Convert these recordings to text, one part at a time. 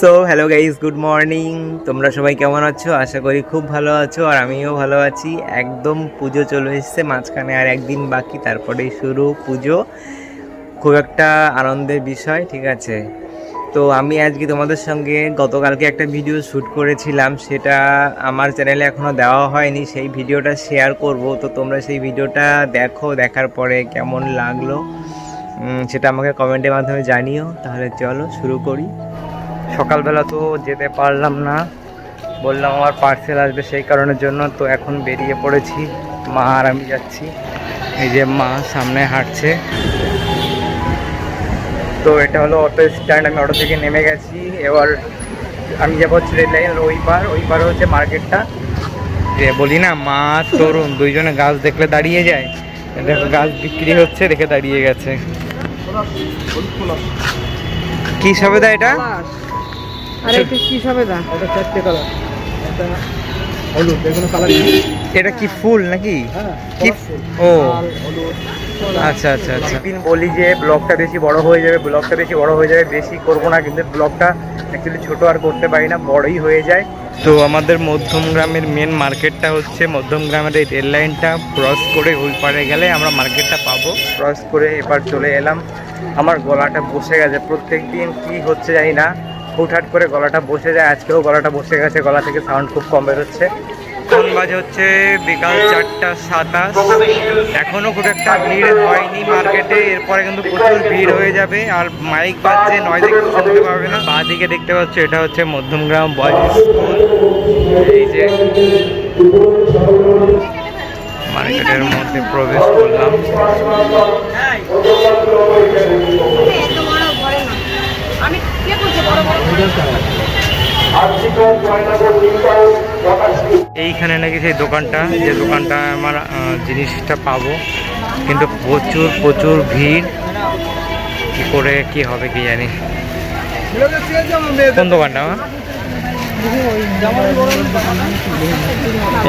So hello guys good morning তোমরা সবাই কেমন আছো? আশা করি খুব ভালো আছো আর আমিও ভালো আছি। একদম পুজো চলে এসেছে, মাঝখানে আর একদিন বাকি, তারপরেই শুরু পুজো। খুব একটা আনন্দের বিষয়, ঠিক আছে? তো আমি আজকে তোমাদের সঙ্গে গতকালকে একটা ভিডিও শ্যুট করেছিলাম, সেটা আমার চ্যানেলে এখনও দেওয়া হয়নি, সেই ভিডিওটা শেয়ার করব। তো তোমরা সেই ভিডিওটা দেখো, দেখার পরে কেমন লাগল সেটা আমাকে কমেন্টের মাধ্যমে জানিও। তাহলে চলো শুরু করি। সকালবেলা তো যেতে পারলাম না। বললাম আমার পার্সেল আসবে সেই কারণের জন্য, তো এখন বেরিয়ে পড়েছি। মা আর আমি যাচ্ছি। এই যে মা সামনে হাঁটছে। তো এটা হলো অটো স্ট্যান্ড আমি অটো থেকে নেমে গেছি। এবার আমি যাব হচ্ছে রেল লাইনের ওই পার, ওই পারে হচ্ছে মার্কেটটা যে বলি না, মা তরুণ দুইজনে গাছ দেখলে দাঁড়িয়ে যায়। দেখো গাছ বিক্রি হচ্ছে, দেখে দাঁড়িয়ে গেছে। কি সবেদা এটা? আরে এটা কি সবেদা ওটা চারটে কালার একটা হলুদ এগুলো কালার এটা কি ফুল নাকি? হ্যাঁ কি ও। আচ্ছা আচ্ছা আচ্ছা। দিন বলি যে ব্লগটা বেশি বড় হয়ে যাবে ব্লগটা বেশি বড় হয়ে যাবে বেশি করব না কিন্তু ব্লগটা অ্যাকচুয়ালি ছোট আর করতে পারি না বড়ই হয়ে যায়। তো আমাদের মধ্যম গ্রামের মেন মার্কেটটা হচ্ছে মধ্যম গ্রামের এই রেল লাইনটা ক্রস করে ওই পারে গেলে আমরা মার্কেটটা পাবো। ক্রস করে এবার চলে এলাম। আমার গলাটা বসে গেছে। প্রত্যেক দিন কী হচ্ছে জানি না। হুটহাট করে গলাটা বসে যায়। আজকেও গলাটা বসে গেছে, গলা থেকে সাউন্ড খুব কম বেরোচ্ছে। এখন বাজে হচ্ছে বিকাল চারটা সাতাশ। এখনও খুব একটা ভিড় হয়নি মার্কেটে, এরপরে কিন্তু প্রচুর ভিড় হয়ে যাবে। আর মাইক বাজছে নয় দেখে শুনতে পারবে না। বা দিকে দেখতে পাচ্ছ, এটা হচ্ছে মধ্যমগ্রাম বয়েজ স্কুল এই যে মার্কেটের মধ্যে প্রবেশ করলাম এত বড় বড় না আমি কে করছে বড় বড় এইখানে নাকি সেই দোকানটা, যে দোকানটা আমার জিনিসটা পাবো। কিন্তু প্রচুর প্রচুর ভিড়। কি করে, কি হবে কি জানি। কোন দোকানটা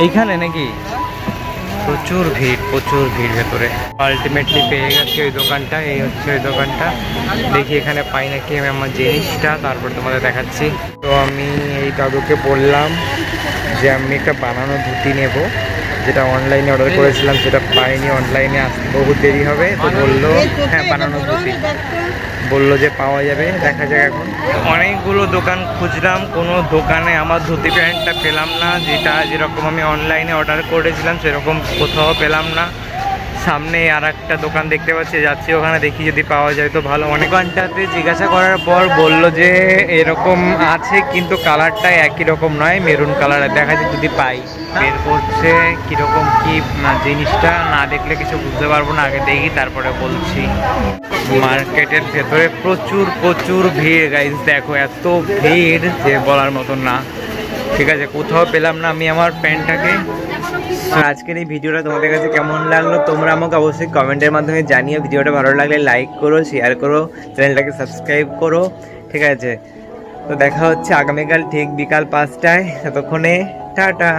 এইখানে নাকি? প্রচুর ভিড় প্রচুর ভিড় ভেতরে। আলটিমেটলি পেয়ে গেছি ওই দোকানটা, এই হচ্ছে ওই দোকানটা। দেখি এখানে পাই নাকি আমি আমার জিনিসটা, তারপর তোমাদের দেখাচ্ছি। তো আমি এই দাদুকে বললাম যে আমি একটা বানানো ধুতি নেব। যেটা অনলাইনে অর্ডার করেছিলাম সেটা পাইনি অনলাইনে আসতে বহু দেরি হবে তো বলল হ্যাঁ বানানো ধুতি বলল যে পাওয়া যাবে দেখা যাক এখন। অনেকগুলো দোকান খুঁজলাম কোনো দোকানে আমার ধুতি প্যান্টটা পেলাম না যেটা যেরকম আমি অনলাইনে অর্ডার করেছিলাম সেরকম কোথাও পেলাম না। সামনে আর একটা দোকান দেখতে পাচ্ছি, যাচ্ছি ওখানে দেখি যদি পাওয়া যায় তো ভালো। অনেক দোকানটাতে জিজ্ঞাসা করার পর বলল যে এরকম আছে, কিন্তু কালারটা একই রকম নয়, মেরুন কালারের দেখা যায় যদি পাই। বের করছে কীরকম কি জিনিসটা না দেখলে কিছু বুঝতে পারব না, আগে দেখি, তারপরে বলছি। মার্কেটের ভেতরে প্রচুর প্রচুর ভিড় গাইজ দেখো, এত ভিড় যে বলার মতন না। ঠিক আছে, কোথাও পেলাম না আমি আমার প্যান্টটাকে আজকের এই ভিডিওটা তোমাদের কাছে কেমন লাগল, তোমরা আমাকে অবশ্যই কমেন্টের মাধ্যমে জানিয়ে ভিডিওটা ভালো লাগলে লাইক করো শেয়ার করো চ্যানেলটাকে সাবস্ক্রাইব করো, ঠিক আছে? তো দেখা হচ্ছে আগামীকাল ঠিক বিকাল পাঁচটায়। ততক্ষণে, টাটা!